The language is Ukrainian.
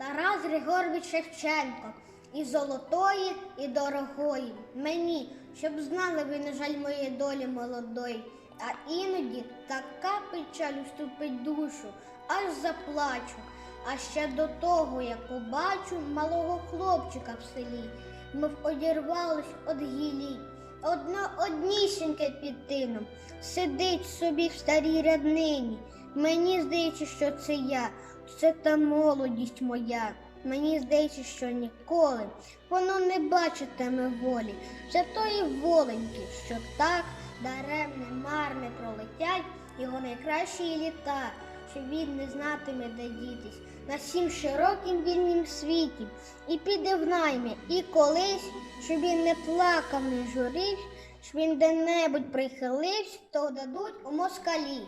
Тарас Григорович Шевченко. І золотої, і дорогої. Мені, щоб знали ви, на жаль, моєї долі молодої. А іноді така печаль уступить душу, аж заплачу. А ще до того, як побачу малого хлопчика в селі, мов одірвалось од гілі. Одно однісіньке під тином сидить собі в старій ряднині. Мені здається, що це я, це та молодість моя. Мені здається, що ніколи воно не бачитиме волі. Це тої воленьки, що так даремне, марне пролетять його найкращі літа, що він не знатиме, де дітись на всім широкім вільнім світі, і піде в наймі, і колись, щоб він не плакав, не журився, щоб він де-небудь прихилився, то дадуть у москалі.